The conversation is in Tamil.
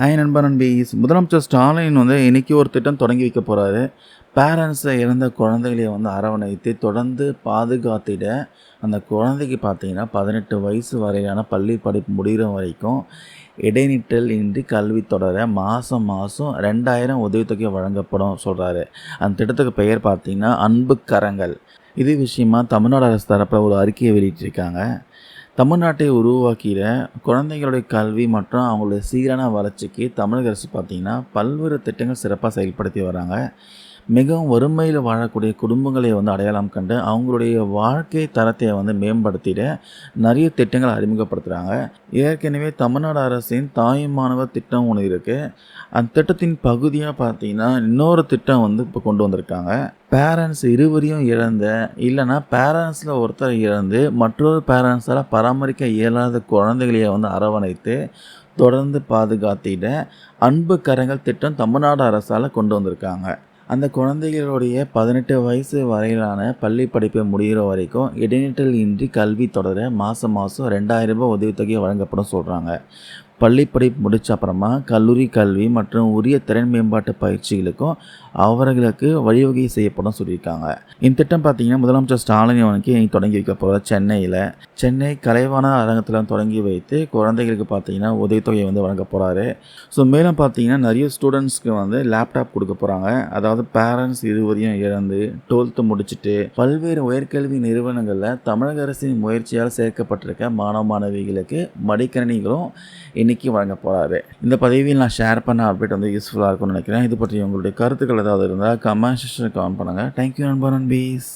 ஹாய் நண்பர் நண்பீஸ் முதலமைச்சர் ஸ்டாலின் வந்து இன்னைக்கு ஒரு திட்டம் தொடங்கி வைக்க போகிறாரு பேரண்ட்ஸை இறந்த குழந்தைகளை வந்து அரவணைத்து தொடர்ந்து பாதுகாத்திட அந்த குழந்தைக்கு பார்த்தீங்கன்னா பதினெட்டு வயசு வரையான பள்ளி படிப்பு முடிகிற வரைக்கும் இடைநிற்றல் இன்றி கல்வி தொடர மாதம் மாதம் ரெண்டாயிரம் உதவித்தொகை வழங்கப்படும் சொல்கிறாரு அந்த திட்டத்துக்கு பெயர் பார்த்திங்கன்னா அன்பு கரங்கள் இது விஷயமா தமிழ்நாடு அரசு தரப்பில் ஒரு அறிக்கையை வெளியிட்டிருக்காங்க. தமிழ்நாட்டை உருவாக்கிற குழந்தைகளுடைய கல்வி மற்றும் அவங்களுடைய சீரான வளர்ச்சிக்கு தமிழக அரசு பார்த்திங்கன்னா பல்வேறு திட்டங்கள் சிறப்பாக செயல்படுத்தி வராங்க. மிகவும் வறுமையில் வாழக்கூடிய குடும்பங்களை வந்து அடையாளம் கண்டு அவங்களுடைய வாழ்க்கை தரத்தை வந்து மேம்படுத்திட நிறைய திட்டங்களை அறிமுகப்படுத்துகிறாங்க ஏற்கனவே தமிழ்நாடு அரசின் தாயுமானவர் திட்டம் ஒன்று இருக்குது அந்த திட்டத்தின் பகுதியாக பார்த்தீங்கன்னா இன்னொரு திட்டம் வந்து இப்போ கொண்டு வந்திருக்காங்க. பேரண்ட்ஸ் இருவரையும் இழந்த இல்லைன்னா பேரண்ட்ஸில் ஒருத்தர் இழந்து மற்றொரு பேரண்ட்ஸால் பராமரிக்க இயலாத குழந்தைகளையே வந்து அரவணைத்து தொடர்ந்து பாதுகாத்திட அன்பு கரங்கள் திட்டம் தமிழ்நாடு அரசால் கொண்டு வந்திருக்காங்க. அந்த குழந்தைகளுடைய பதினெட்டு வயசு வரையிலான பள்ளி படிப்பை முடிகிற வரைக்கும் இடைநிற்றல் இன்றி கல்வி தொடர மாதம் மாதம் ரெண்டாயிரம் ரூபாய் உதவித்தொகை வழங்கப்படும் சொல்கிறாங்க பள்ளிப்படிப்பு முடித்த அப்புறமா கல்லூரி கல்வி மற்றும் உரிய திறன் மேம்பாட்டு பயிற்சிகளுக்கும் அவர்களுக்கு வழிவகை செய்யப்படும் சொல்லியிருக்காங்க. இந்த திட்டம் பார்த்தீங்கன்னா முதலமைச்சர் ஸ்டாலின் அவனுக்கு தொடங்கி வைக்க போகிற சென்னையில். சென்னை கலைவாண அரங்கத்தில் தொடங்கி வைத்து குழந்தைகளுக்கு பார்த்தீங்கன்னா உதவித்தொகை வந்து வழங்க போகிறாரு ஸோ மேலும் பார்த்தீங்கன்னா நிறைய ஸ்டூடெண்ட்ஸ்க்கு வந்து லேப்டாப் கொடுக்க போகிறாங்க அதாவது பேரண்ட்ஸ் இருவரையும் இழந்து டுவெல்த்து முடிச்சுட்டு பல்வேறு உயர்கல்வி நிறுவனங்களில் தமிழக அரசின் முயற்சியால் சேர்க்கப்பட்டிருக்க மாணவ மாணவிகளுக்கு மடிக்கணினிகளும் இன்னைக்கு வழங்க போகிறாரு இந்த பதவியில் நான் ஷேர் பண்ண அப்டேட் வந்து யூஸ்ஃபுல்லாக இருக்கும்னு நினைக்கிறேன். இது பற்றி உங்களுடைய கருத்துக்கள் ஏதாவது இருந்தால் கமெண்ட் செக்ஷனில் கமெண்ட் பண்ணுங்கள் தேங்க்யூ நண்பர் நண்பீஸ்.